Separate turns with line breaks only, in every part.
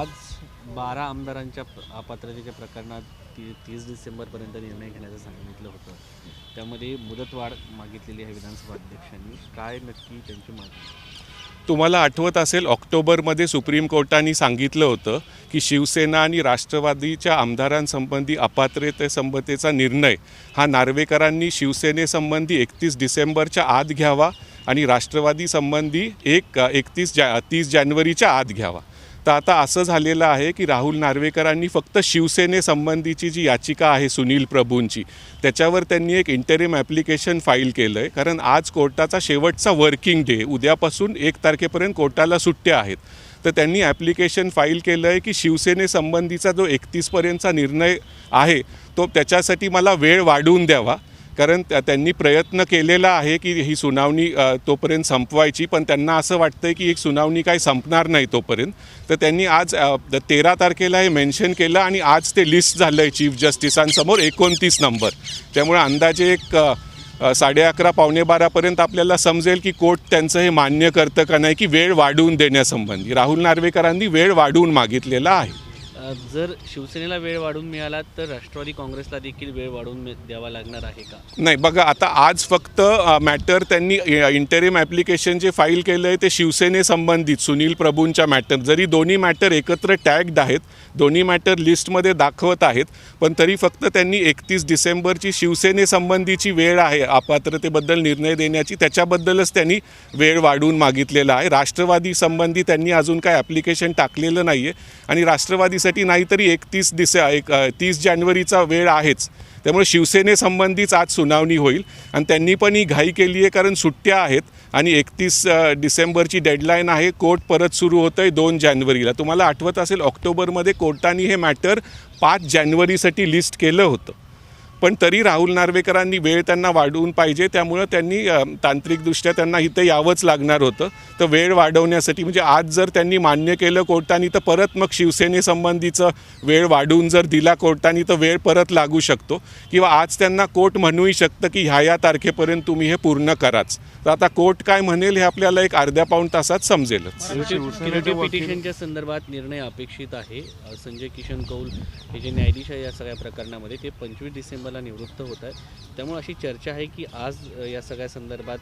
आज बारा आमदारांच्या अपात्रतेच्या प्रकरणात ती तीस डिसेंबरपर्यंत निर्णय घेण्याचं सांगितलं होतं. त्यामध्ये मुदतवाढ मागितलेली आहे विधानसभा अध्यक्षांनी. काय नक्की त्यांची मागणी?
तुम्हाला आठवत असेल ऑक्टोबरमध्ये सुप्रीम कोर्टाने सांगितलं होतं की शिवसेना आणि राष्ट्रवादीच्या आमदारांसंबंधी अपात्रतेसंबंधीचा निर्णय हा नार्वेकरांनी शिवसेनेसंबंधी एकतीस डिसेंबरच्या आत घ्यावा आणि राष्ट्रवादी संबंधी एक एकतीस जा तीस जानेवारीच्या आत घ्यावा. तर आता असं झालेलं आहे की राहुल नार्वेकरांनी फक्त शिवसेनेसंबंधीची जी याचिका आहे सुनील प्रभूंची त्याच्यावर त्यांनी एक इंटरिम ॲप्लिकेशन फाईल केलं आहे कारण आज कोर्टाचा शेवटचा वर्किंग डे उद्यापासून एक तारखेपर्यंत कोर्टाला सुट्ट्या आहेत. तर त्यांनी ॲप्लिकेशन फाईल केलं आहे की शिवसेनेसंबंधीचा जो एकतीसपर्यंतचा निर्णय आहे तो त्याच्यासाठी मला वेळ वाढवून द्यावा. कारण त्यांनी प्रयत्न केलेला आहे की ही सुनावणी तोपर्यंत संपवायची. पण त्यांना असं वाटतं की एक सुनावणी काही संपणार नाही तोपर्यंत. तर त्यांनी आज तेरा तारखेला हे मेन्शन केलं आणि आज ते लिस्ट झालं आहे चीफ जस्टिसांसमोर एकोणतीस नंबर. त्यामुळे अंदाजे एक साडे अकरा पावणे बारापर्यंत आपल्याला समजेल की कोर्ट त्यांचं हे मान्य करतं का नाही की वेळ वाढवून देण्यासंबंधी. राहुल नार्वेकरांनी वेळ वाढवून मागितलेला आहे.
जर शिवसेनेला वेळ वाढून मिळाला तर राष्ट्रवादी काँग्रेसला देखील वेळ वाढवून द्यावा लागणार आहे का?
नाही बघा आता आज फक्त मॅटर त्यांनी इंटरिम ॲप्लिकेशन जे फाईल केलं आहे ते शिवसेनेसंबंधित सुनील प्रभूंच्या मॅटर. जरी दोन्ही मॅटर एकत्र टॅग्ड आहेत दोन्ही मॅटर लिस्टमध्ये दाखवत आहेत पण तरी फक्त त्यांनी एकतीस डिसेंबरची शिवसेनेसंबंधीची वेळ आहे अपात्रतेबद्दल निर्णय देण्याची. त्याच्याबद्दलच त्यांनी वेळ वाढवून मागितलेला आहे. राष्ट्रवादी संबंधी त्यांनी अजून काय ॲप्लिकेशन टाकलेलं नाही आहे आणि नाही नाहीतरी एकतीस डिसे एक तीस जानेवारीचा वेळ आहेच. त्यामुळे शिवसेनेसंबंधीच आज सुनावणी होईल. आणि त्यांनी पण ही घाई केली आहे कारण सुट्ट्या आहेत आणि एकतीस डिसेंबरची डेडलाईन आहे. कोर्ट परत सुरू होतं आहे दोन जानेवारीला. तुम्हाला आठवत असेल ऑक्टोबरमध्ये कोर्टाने हे मॅटर पाच जानेवारीसाठी लिस्ट केलं होतं. पण तरी राहुल नार्वेकरांनी वेळ त्यांना वाढवून पाहिजे त्यामुळं त्यांनी तांत्रिकदृष्ट्या त्यांना इथं यावंच लागणार होतं. तर वेळ वाढवण्यासाठी म्हणजे आज जर त्यांनी मान्य केलं कोर्टाने तर परत मग शिवसेनेसंबंधीचं वेळ वाढवून जर दिला कोर्टाने तर वेळ परत लागू शकतो. किंवा आज त्यांना कोर्ट म्हणूही शकतं की ह्या या तारखेपर्यंत तुम्ही हे पूर्ण कराच. तर आता कोर्ट काय म्हणेल हे आपल्याला एक अर्ध्या पाऊण तासात समजेलच.
पिटिशनच्या संदर्भात निर्णय अपेक्षित आहे. संजय किशन कौल हे जे न्यायाधीश आहे या सगळ्या प्रकरणामध्ये ते पंचवीस डिसेंबरला निवृत्त होत आहे त्यामुळे अशी चर्चा आहे की आज या सगळ्या संदर्भात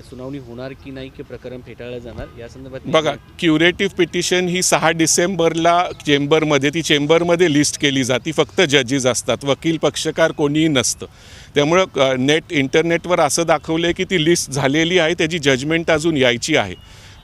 सुनावणी होणार की नाही की प्रकरण फेटाळलं जाणार या संदर्भात
बघा क्युरेटिव्ह पिटिशन ही सहा डिसेंबरला चेंबरमध्ये ती चेंबरमध्ये लिस्ट केली जाते. फक्त जजेस असतात. वकील पक्षकार कोणीही नसतं. त्यामुळं नेट इंटरनेटवर असं दाखवलं आहे की ती लिस्ट झालेली आहे त्याची जजमेंट अजून यायची आहे.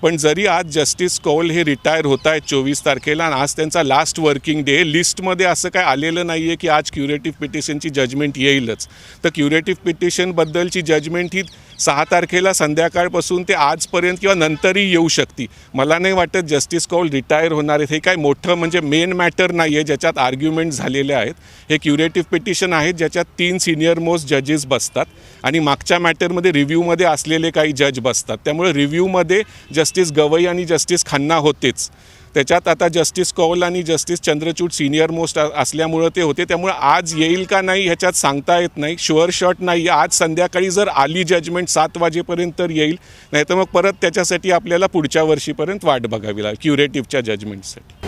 पण जरी आज जस्टिस कौल हे रिटायर होत आहेत चोवीस तारखेला आणि आज त्यांचा लास्ट वर्किंग डे लिस्टमध्ये असं काय आलेलं नाही आहे की आज क्युरेटिव्ह पिटिशनची जजमेंट येईलच. तर क्युरेटिव्ह पिटिशनबद्दलची जजमेंट ही सहा तारखेला संध्याकाळपासून ते आजपर्यंत किंवा नंतरही येऊ शकते. मला नाही वाटत जस्टिस कौल रिटायर होणार आहेत. हे काय मोठं म्हणजे मेन मॅटर नाही आहे ज्याच्यात आर्ग्युमेंट झालेले आहेत. हे क्युरेटिव्ह पिटिशन आहेत ज्याच्यात तीन सिनियर मोस्ट जजेस बसतात आणि मागच्या मॅटरमध्ये रिव्ह्यूमध्ये असलेले काही जज बसतात. त्यामुळे रिव्ह्यूमध्ये जस जस्टिस गवई आणि जस्टिस खन्ना होतेच. त्याच्यात आता जस्टिस कौल आणि जस्टिस चंद्रचूड सिनियर मोस्ट असल्यामुळं ते होते. त्यामुळे आज येईल का नाही ह्याच्यात सांगता येत नाही. शुअर शॉट नाही. आज संध्याकाळी जर आली जजमेंट सात वाजेपर्यंत तर येईल. नाही तर मग परत त्याच्यासाठी आपल्याला पुढच्या वर्षीपर्यंत वाट बघावी लागेल क्युरेटिव्हच्या जजमेंटसाठी